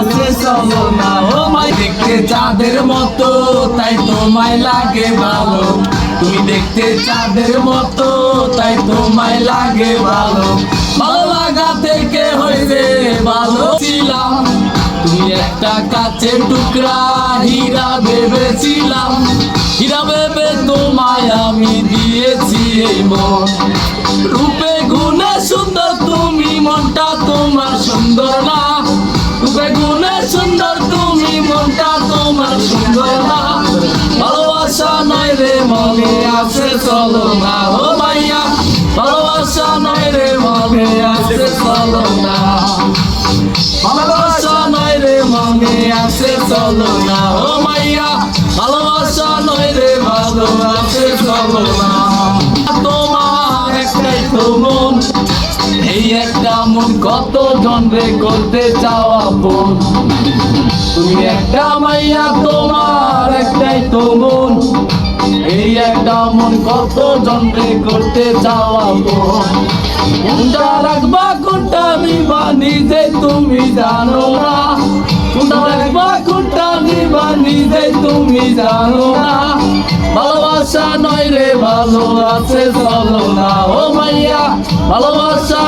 আছে চলো না ও মাই, দেখতে চাঁদের মতো, তাই তোমায় লাগে ভালো। তুমি দেখতে চাঁদের মতো, তাই তোমায় লাগে ভালো। ভালো লাগা থেকে হইবে? ভালো ছিলাম। তুমি একটা কাচের টুকরা, হীরা ভেবেছিলাম। হীরা ভেবে তোমায় আমি দিয়েছি এই মন। রূপে গুণে সুন্দর তুমি মনটা চলো না ভাইয়া ভালোবাসা নয় রে মনে আছে চলো না ভালোবাসা নয় রে মনে আছে চলো না মাইয়া, ভালোবাসা নয় রে ভালো আছে চলো না তোমার একটাই তো মন, এই একটা মন কত জন রে করতে চাওয়া বোন তুমি একটা মাইয়া, তোমার একটাই তো একটা মন কত জন্মে করতে চাওয়া কোনটা রাখবা কোনটা নিবা, নিজে তুমি জানো না। কোনটা রাখবা কোনটা নিবা, নিজে তুমি জানো না। ভালোবাসা নয় রে ভালো আছে চলো না। ও মাইয়া, ভালোবাসা